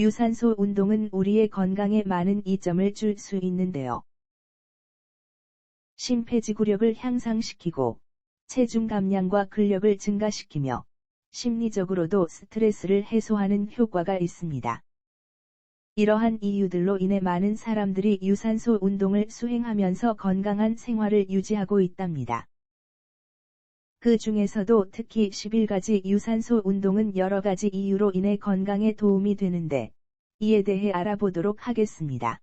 유산소 운동은 우리의 건강에 많은 이점을 줄 수 있는데요. 심폐지구력을 향상시키고 체중 감량과 근력을 증가시키며 심리적으로도 스트레스를 해소하는 효과가 있습니다. 이러한 이유들로 인해 많은 사람들이 유산소 운동을 수행하면서 건강한 생활을 유지하고 있답니다. 그 중에서도 특히 11가지 유산소 운동은 여러 가지 이유로 인해 건강에 도움이 되는데, 이에 대해 알아보도록 하겠습니다.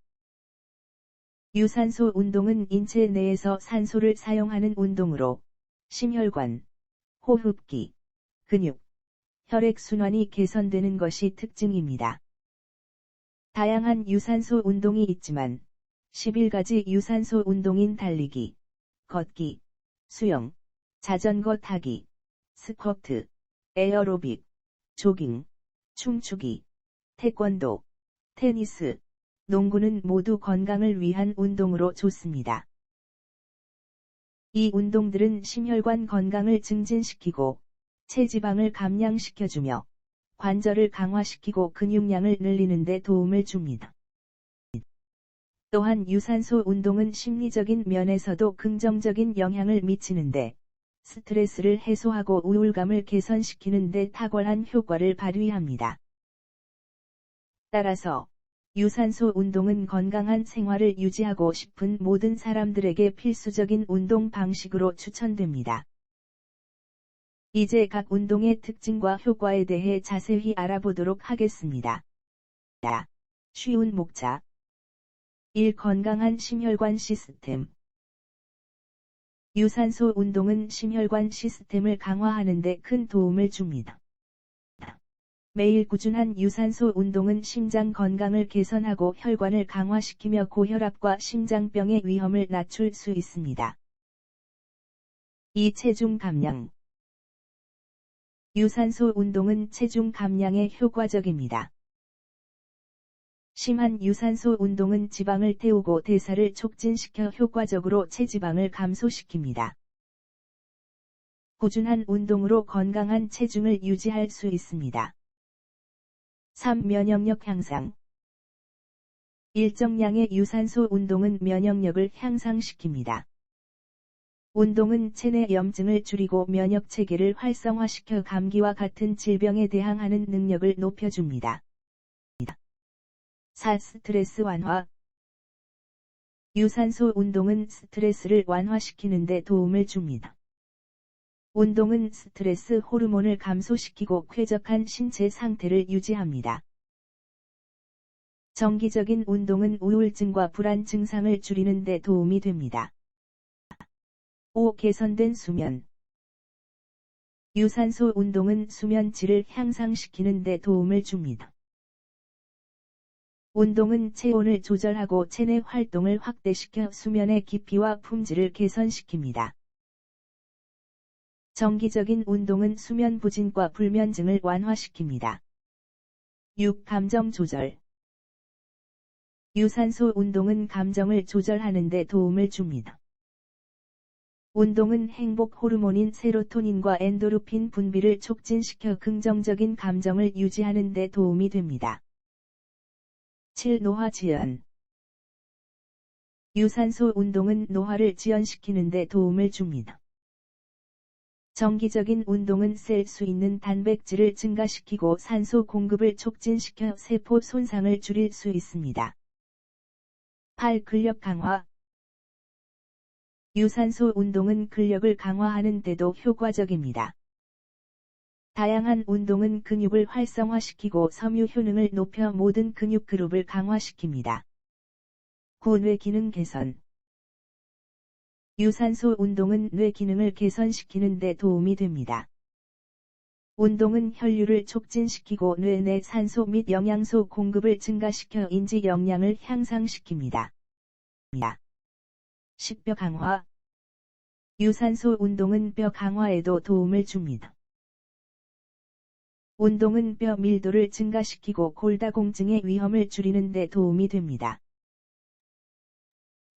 유산소 운동은 인체 내에서 산소를 사용하는 운동으로, 심혈관, 호흡기, 근육, 혈액순환이 개선되는 것이 특징입니다. 다양한 유산소 운동이 있지만 11가지 유산소 운동인 달리기, 걷기, 수영, 자전거 타기, 스쿼트, 에어로빅, 조깅, 춤추기, 태권도, 테니스, 농구는 모두 건강을 위한 운동으로 좋습니다. 이 운동들은 심혈관 건강을 증진시키고 체지방을 감량시켜주며 관절을 강화시키고 근육량을 늘리는 데 도움을 줍니다. 또한 유산소 운동은 심리적인 면에서도 긍정적인 영향을 미치는데 스트레스를 해소하고 우울감을 개선시키는 데 탁월한 효과를 발휘합니다. 따라서 유산소 운동은 건강한 생활을 유지하고 싶은 모든 사람들에게 필수적인 운동 방식으로 추천됩니다. 이제 각 운동의 특징과 효과에 대해 자세히 알아보도록 하겠습니다. 쉬운 목차 1. 건강한 심혈관 시스템 유산소 운동은 심혈관 시스템을 강화하는 데 큰 도움을 줍니다. 매일 꾸준한 유산소 운동은 심장 건강을 개선하고 혈관을 강화시키며 고혈압과 심장병의 위험을 낮출 수 있습니다. 이 체중 감량 유산소 운동은 체중 감량에 효과적입니다. 심한 유산소 운동은 지방을 태우고 대사를 촉진시켜 효과적으로 체지방을 감소시킵니다. 꾸준한 운동으로 건강한 체중을 유지할 수 있습니다. 3. 면역력 향상 일정량의 유산소 운동은 면역력을 향상시킵니다. 운동은 체내 염증을 줄이고 면역 체계를 활성화시켜 감기와 같은 질병에 대항하는 능력을 높여줍니다. 4. 스트레스 완화 유산소 운동은 스트레스를 완화시키는 데 도움을 줍니다. 운동은 스트레스 호르몬을 감소시키고 쾌적한 신체 상태를 유지합니다. 정기적인 운동은 우울증과 불안 증상을 줄이는 데 도움이 됩니다. 5. 개선된 수면 유산소 운동은 수면 질을 향상시키는 데 도움을 줍니다. 운동은 체온을 조절하고 체내 활동을 확대시켜 수면의 깊이와 품질을 개선시킵니다. 정기적인 운동은 수면 부진과 불면증을 완화시킵니다. 6. 감정 조절 유산소 운동은 감정을 조절하는 데 도움을 줍니다. 운동은 행복 호르몬인 세로토닌과 엔도르핀 분비를 촉진시켜 긍정적인 감정을 유지하는 데 도움이 됩니다. 7. 노화 지연 유산소 운동은 노화를 지연시키는 데 도움을 줍니다. 정기적인 운동은 셀 수 있는 단백질을 증가시키고 산소 공급을 촉진시켜 세포 손상을 줄일 수 있습니다. 8. 근력 강화 유산소 운동은 근력을 강화하는 데도 효과적입니다. 다양한 운동은 근육을 활성화시키고 섬유 효능을 높여 모든 근육 그룹을 강화시킵니다. 구뇌 기능 개선 유산소 운동은 뇌 기능을 개선시키는 데 도움이 됩니다. 운동은 혈류를 촉진시키고 뇌 내 산소 및 영양소 공급을 증가시켜 인지 역량을 향상시킵니다. 식뼈 강화 유산소 운동은 뼈 강화에도 도움을 줍니다. 운동은 뼈 밀도를 증가시키고 골다공증의 위험을 줄이는 데 도움이 됩니다.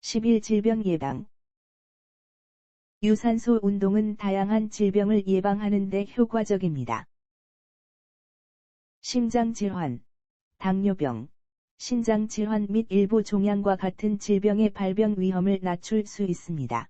11. 질병 예방 유산소 운동은 다양한 질병을 예방하는 데 효과적입니다. 심장 질환, 당뇨병, 신장 질환 및 일부 종양과 같은 질병의 발병 위험을 낮출 수 있습니다.